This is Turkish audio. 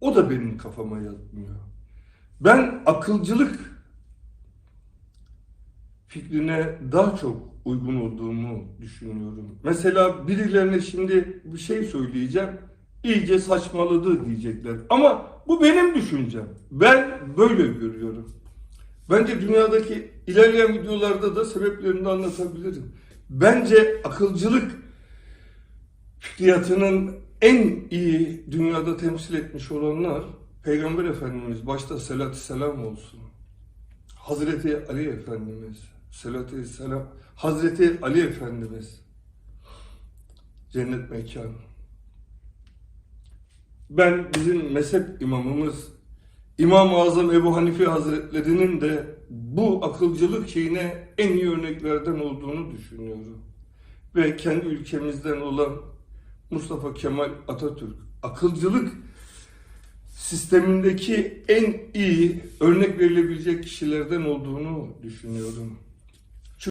O da benim kafama yatmıyor. Ben akılcılık fikrine daha çok uygun olduğumu düşünüyorum. Mesela birilerine şimdi bir şey söyleyeceğim. iyice saçmaladı diyecekler. Ama bu benim düşüncem. Ben böyle görüyorum. Bence dünyadaki ilerleyen videolarda da sebeplerini anlatabilirim. Bence akılcılık fikriyatının en iyi dünyada temsil etmiş olanlar Peygamber Efendimiz başta selatü selam olsun. Hazreti Ali Efendimiz selatü selam Hazreti Ali Efendimiz cennet mekanı. Ben bizim mezhep imamımız İmam-ı Azam Ebu Hanife Hazretleri'nin de bu akılcılık şeyine en iyi örneklerden olduğunu düşünüyorum. Ve kendi ülkemizden olan Mustafa Kemal Atatürk akılcılık sistemindeki en iyi örnek verilebilecek kişilerden olduğunu düşünüyorum.